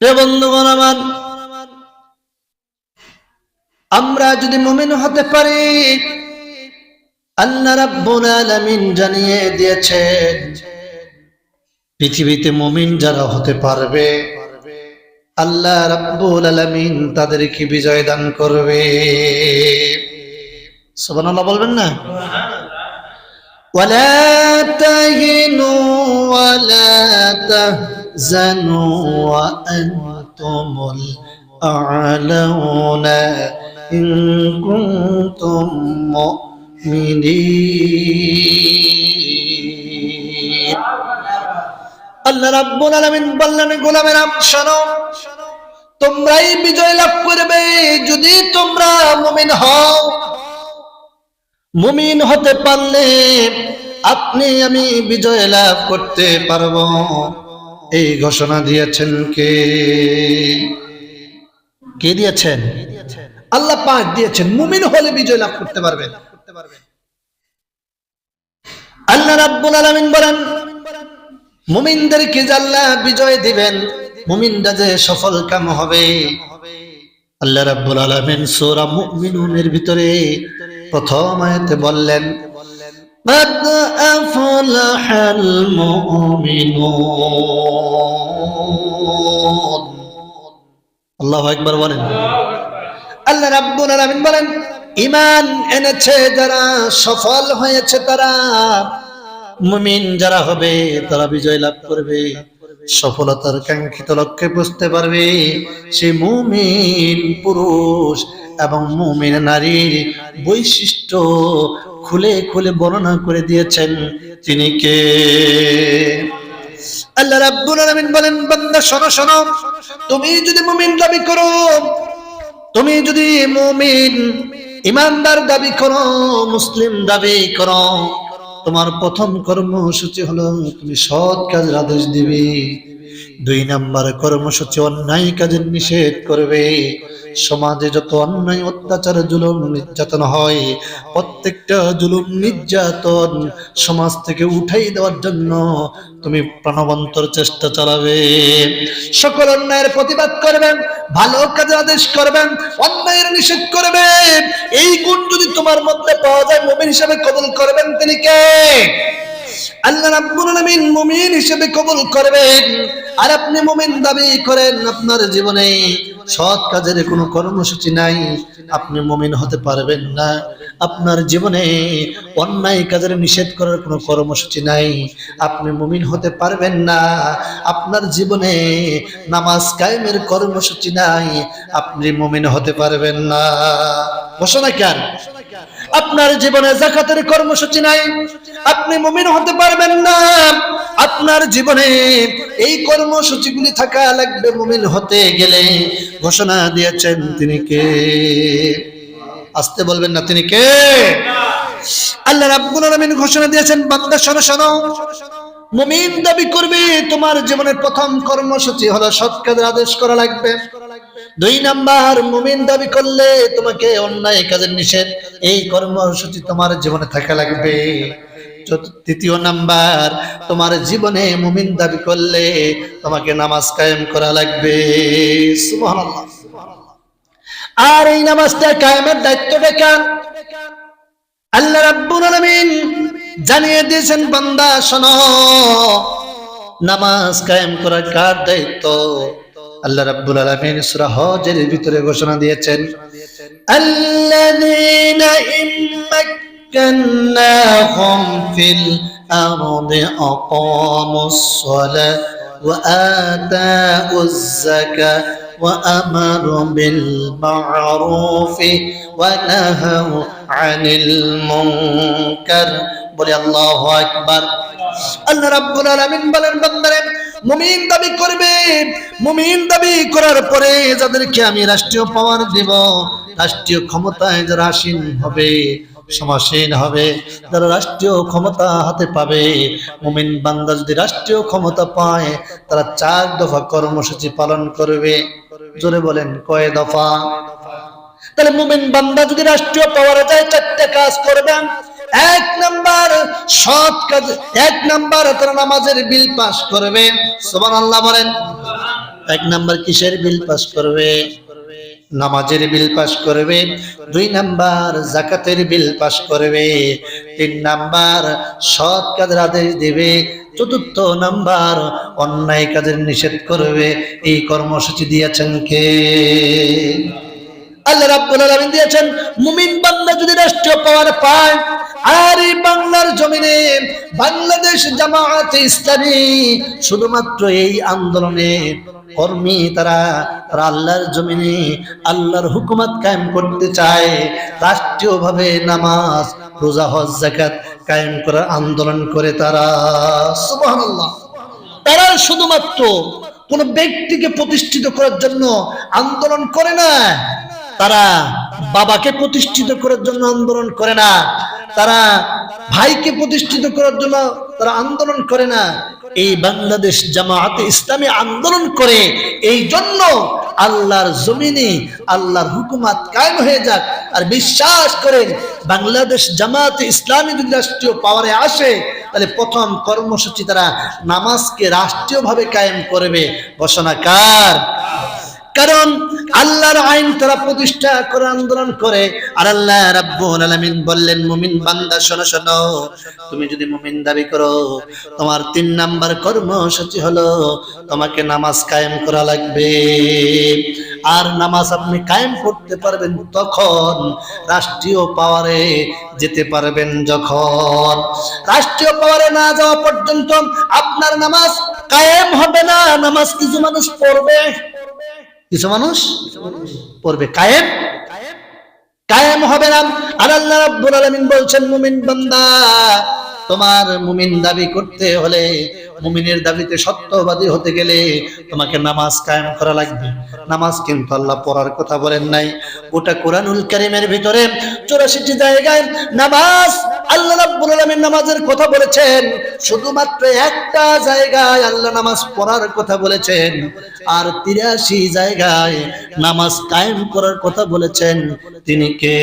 বন্ধুগণ আমার আমরা যদি মুমিন হতে পারি আল্লাহ রাব্বুল আলামিন জানিয়ে দিয়েছেন পৃথিবীতে মুমিন যারা হতে পারবে আল্লাহ রাব্বুল আলামিন তাদেরকে বিজয় দান করবে। সুবহানাল্লাহ বলবেন না? ওয়ালা তাহিনু ওয়ালা তাহ تحزنوا وأنتم الأعلون إن كنتم مؤمنين আল্লাহ রাব্বুল আলামিন বললেন গোলামেরা শোনো তোমরাই বিজয় লাভ করবে যদি তোমরা মুমিন হও মুমিন হতে পারলে আপনি আমি বিজয় লাভ করতে পারব এই ঘোষণা দিয়েছেন কে? কে দিয়েছেন? আল্লাহ পাক দিয়েছেন। মুমিন হলে বিজয় লাভ করতে পারবেন আল্লাহ রাব্বুল আলামিন বলেন, মুমিনদেরকে যে আল্লাহ বিজয় দিবেন, মুমিনরা যে সফল কাম হবে। আল্লাহ রাব্বুল আলামিন সূরা মুমিনুনের ভিতরে প্রথম আয়াতে বললেন قد أفلح المؤمنون আল্লাহু আকবার বলেন আল্লাহ রাব্বুল আলামিন বলেন ঈমান এনেছে যারা সফল হয়েছে তারা মুমিন যারা হবে তারা বিজয় লাভ করবে সফলতার কাঙ্ক্ষিত লক্ষ্যে বুঝতে পারবে সে মুমিন পুরুষ এবং মুমিন নারীর বৈশিষ্ট্য খুলে খুলে বর্ণনা করে দিয়েছেন। তিনি কে? আল্লাহ রাব্বুল আলামিন বলেন, বান্দা, শোনো শোনো। তুমি যদি মুমিন দাবি করো, তুমি যদি মুমিন ইমানদার দাবি করো, মুসলিম দাবি করো, তোমার প্রথম কর্মসূচি হলো তুমি সৎ কাজের আদেশ দিবে। দুই নাম্বার কর্মসূচি অন্যায় কাজের নিষেধ করবে। সমাজে যত অন্যায়, অত্যাচার, জুলুম, নির্যাতন হয়, প্রত্যেকটা জুলুম নির্যাতন সমাজ থেকে উঠাই দেওয়ার জন্য তুমি প্রাণবন্তর চেষ্টা চালাবে। সকল অন্যায়ের প্রতিবাদ করবেন ভালো কাজের আদেশ করবেন অন্যায়ের নিষেধ করবে। এই গুণ যদি তোমার মধ্যে পাওয়া যায়, মুমিন হিসাবে কবল করবেন তিনি কে? আল্লাহ রাব্বুল আলামিন মুমিন হিসেবে কবুল করবেন। আর আপনি মুমিন দাবি করেন আপনার জীবনে। সৎ কাজের কোনো কর্মসূচি নাই। আপনি মুমিন হতে পারবেন না। আপনার জীবনে অন্যায় কাজের নিষেধ করার কোনো কর্মসূচি নাই। আপনি মুমিন হতে পারবেন না। আপনার জীবনে নামাজ কায়েমের কর্মসূচি নাই। আপনি মুমিন হতে পারবেন না। ঘোষণা কেন? আপনার জীবনে জাকাতের কর্মসূচি নাই। আপনি মুমিন হতে পারবেন না। আপনার জীবনে এই কর্মসূচিগুলি থাকা লাগবে মুমিন হতে গেলে। ঘোষণা দিয়েছেন তিনি কে? আসতে বলবেন না তিনি কে? আল্লাহ রাব্বুল আলামিন ঘোষণা দিয়েছেন, বান্দা শোনো শোনো। মুমিন দাবি করবে, তোমার জীবনের প্রথম কর্মসূচি হলো সৎ কাজের আদেশ করা লাগবে। দুই নাম্বার, মুমিন দাবি করলে তোমাকে অন্যায় কাজের নিষেধ। এই কর্মসূচি তোমার জীবনে থাকা লাগবে। তৃতীয় নাম্বার, তোমার জীবনে মুমিন দাবি করলে তোমাকে নামাজ কায়েম করা লাগবে। আর এই নামাজটা কায়েমের দায়িত্ব কার? আল্লাহ রাব্বুল আলামিন জানিয়ে দিয়েছেন, বান্দা শোনো, নামাজ কায়েম করা কার দায়িত্ব? আল্লাহ রাব্বুল আলামিন সূরা হজের ভিতরে ঘোষণা দিয়েছেন আল্লাযীনা ইম্মাক্কান্নাহুম ফিল আরদি আকামুস সালাহ ওয়া আতাউজ যাকাহ وأمروا بالمعروف ونهوا عن المنكر বলে আল্লাহু আকবার আল্লাহ রাব্বুল আলামিন বলেন বান্দারে মুমিন দাবি করবে। মুমিন দাবি করার পরে যাদেরকে আমি রাষ্ট্রীয় পাওয়ার দেব, রাষ্ট্রীয় ক্ষমতায় যারা আসীন হবে, সমাসীন হবে, যারা রাষ্ট্রীয় ক্ষমতা হাতে পাবে, মুমিন বান্দা যদি রাষ্ট্রীয় ক্ষমতা পায়, তারা চার দফা কর্মসূচি পালন করবে। জোরে বলেন, কয় দফা? তাহলে মুমিন বান্দা যদি রাষ্ট্রীয় পাওয়ারে যায়, চারটে কাজ করবেন। এক নাম্বার সৎ কাজ, এক নাম্বার তারা নামাজের বিল পাস করবে। সোমান সুবহানাল্লাহ বলেন। এক নাম্বার কিসের বিল পাস করবে? নামাজের বিল পাস করবে। দুই নাম্বার জাকাতের বিল পাস করবে। তিন নাম্বার সৎ কাজের আদেশ দিবে। চতুর্থ নাম্বার অন্যায় কাজের নিষেধ করবে। এই কর্মসূচি দিয়েছেন কে? আল্লাহ রাব্বুল আলামিন দিয়েছেন, মুমিন বান্দা যদি রাষ্ট্রীয় পাওয়ার পায়, আর এই বাংলার জমিনে বাংলাদেশ জামায়াতে ইসলামী শুধুমাত্র এই আন্দোলনে কর্মী তারা তারা আল্লাহর জমিনে আল্লাহর হুকুমত কায়েম করতে চায়, রাষ্ট্রীয়ভাবে নামাজ, রোজা, হজ জাকাত কায়েম করার আন্দোলন করে তারা। সুবহানাল্লাহ। তারা শুধুমাত্র কোন ব্যক্তিকে প্রতিষ্ঠিত করার জন্য আন্দোলন করে না তারা বাবাকে প্রতিষ্ঠিত করার জন্য আন্দোলন করে না, তারা ভাইকে প্রতিষ্ঠিত করার জন্য তারা আন্দোলন করে না। এই বাংলাদেশ জামায়াতে ইসলামী আন্দোলন করে, এই জন্য আল্লাহর জমিনে আল্লাহর হুকুমাত কায়েম হয়ে যাক। আর বিশ্বাস করেন, বাংলাদেশ জামায়াতে ইসলামী যদি রাষ্ট্রীয় পাওয়ারে আসে, তাহলে প্রথম কর্মসূচি তারা নামাজকে রাষ্ট্রীয়ভাবে কায়েম করবে। ঘোষণা কার? কারণ আল্লাহর আইন তারা প্রতিষ্ঠা করে, আন্দোলন করে। আর আল্লাহ রাব্বুল আলামিন বললেন, মুমিন বান্দা, শোনো শোনো। তুমি যদি মুমিন দাবি করো, তোমার তিন নাম্বার কর্মসূচি হলো তোমাকে নামাজ কায়েম করা লাগবে। আর নামাজ আপনি কায়েম করতে পারবেন তখন রাষ্ট্রীয় পাওয়ারে যেতে পারবেন যখন। রাষ্ট্রীয় পাওয়ারে না যাওয়া পর্যন্ত আপনার নামাজ কায়েম হবে না। নামাজ কিছু মানুষ পড়বে। কিছু মানুষ পড়বে। কায়েম। কায়েম হবে না। আর আল্লাহ রাব্বুল আলামিন বলছেন মুমিন বান্দা তোমার মুমিন দাবি করতে হলে, মুমিনের দাবিতে সত্যবাদী হতে গেলে তোমাকে নামাজ কায়েম করা লাগবে। নামাজ কিন্তু আল্লাহ পড়ার কথা বলেন নাই। গোটা কোরআনুল কারীমের ভিতরে 84টি জায়গায় নামাজ, আল্লাহ রাব্বুল আলামিন নামাজের কথা বলেছেন। শুধুমাত্র একটা জায়গায় আল্লাহ নামাজ পড়ার কথা বলেছেন। আর 83 জায়গায় নামাজ কায়েম করার কথা বলেছেন। তিনি কে?